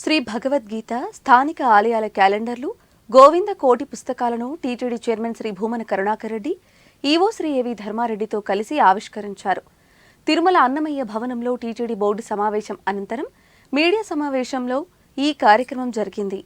శ్రీ భగవద్గీత స్థానిక ఆలయాల క్యాలెండర్లు గోవింద కోటి పుస్తకాలను TTD chairman Shri Bhumana Karunakar Reddy EO Shri AV ధర్మారెడ్డితో కలిసి ఆవిష్కరించారు. తిరుమల అన్నమయ్య భవనంలో టీటీడీ బోర్డు సమావేశం అనంతరం మీడియా సమావేశంలో ఈ కార్యక్రమం జరిగింది.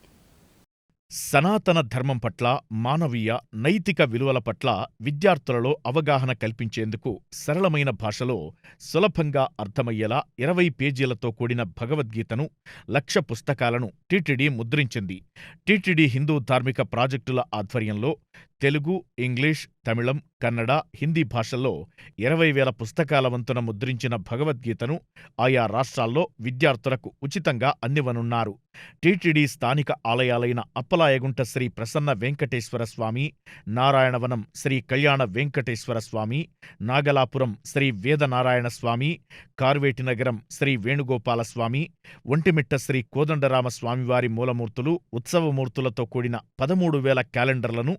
సనాతన ధర్మం పట్ల మానవీయ నైతిక విలువల పట్ల విద్యార్థులలో అవగాహన కల్పించేందుకు సరళమైన భాషలో సులభంగా అర్థమయ్యేలా ఇరవై పేజీలతో కూడిన భగవద్గీతను లక్ష పుస్తకాలను టీటీడీ ముద్రించింది. టీటీడీ హిందూ ధార్మిక ప్రాజెక్టుల ఆధ్వర్యంలో తెలుగు ఇంగ్లీష్ తమిళం కన్నడ హిందీ భాషల్లో ఇరవై వేల పుస్తకాల వంతున ముద్రించిన భగవద్గీతను ఆయా రాష్ట్రాల్లో విద్యార్థులకు ఉచితంగా అందివనున్నారు టీటీడీ స్థానిక ఆలయాలైన అప్పలాయగుంట శ్రీ ప్రసన్న వెంకటేశ్వర స్వామి నారాయణవనం శ్రీ కళ్యాణ వెంకటేశ్వర స్వామి నాగలాపురం శ్రీ వేదనారాయణ స్వామి కార్వేటినగరం శ్రీ వేణుగోపాల స్వామి ఒంటిమిట్ట శ్రీ కోదండరామ స్వామివారి మూలమూర్తులు ఉత్సవమూర్తులతో కూడిన పదమూడు వేల క్యాలెండర్లను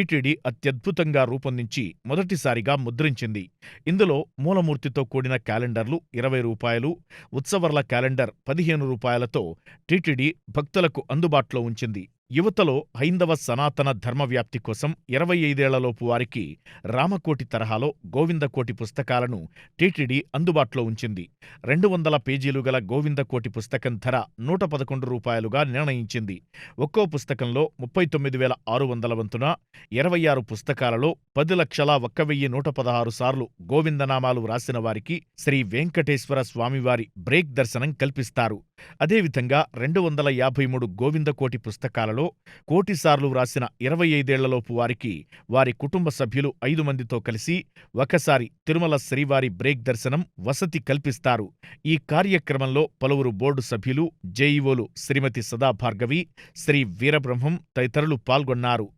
టీటీడీ అత్యద్భుతంగా రూపొందించి మొదటిసారిగా ముద్రించింది. ఇందులో మూలమూర్తితో కూడిన క్యాలెండర్లు ఇరవై రూపాయలు ఉత్సవర్ల క్యాలెండర్ పదిహేను రూపాయలతో టీటీడీ భక్తులకు అందుబాటులో ఉంచింది. యువతలో హైందవ సనాతన ధర్మ వ్యాప్తి కోసం ఇరవై ఐదేళ్ళలోపు వారికి రామకోటి తరహాలో గోవిందకోటి పుస్తకాలను టీటీడీ అందుబాటులో ఉంచింది. రెండు వందల పేజీలు గల గోవిందకోటి పుస్తకం ధర నూట పదకొండు రూపాయలుగా నిర్ణయించింది. ఒక్కో పుస్తకంలో ముప్పై తొమ్మిది వేల ఆరు వందల వంతున ఇరవై ఆరు పుస్తకాలలో పది లక్షల ఒక్క వెయ్యి నూట పదహారు సార్లు గోవిందనామాలు వ్రాసిన వారికి శ్రీ వెంకటేశ్వర స్వామివారి బ్రేక్ దర్శనం కల్పిస్తారు. అదేవిధంగా రెండు వందల యాభై మూడు గోవిందకోటి పుస్తకాలలో కోటిసార్లు వ్రాసిన ఇరవై ఐదేళ్ళలోపు వారికి వారి కుటుంబ సభ్యులు ఐదు మందితో కలిసి ఒకసారి తిరుమల శ్రీవారి బ్రేక్ దర్శనం వసతి కల్పిస్తారు. ఈ కార్యక్రమంలో పలువురు బోర్డు సభ్యులు జేఈఓలు శ్రీమతి సదాభార్గవి శ్రీ వీరబ్రహ్మం తదితరులు పాల్గొన్నారు.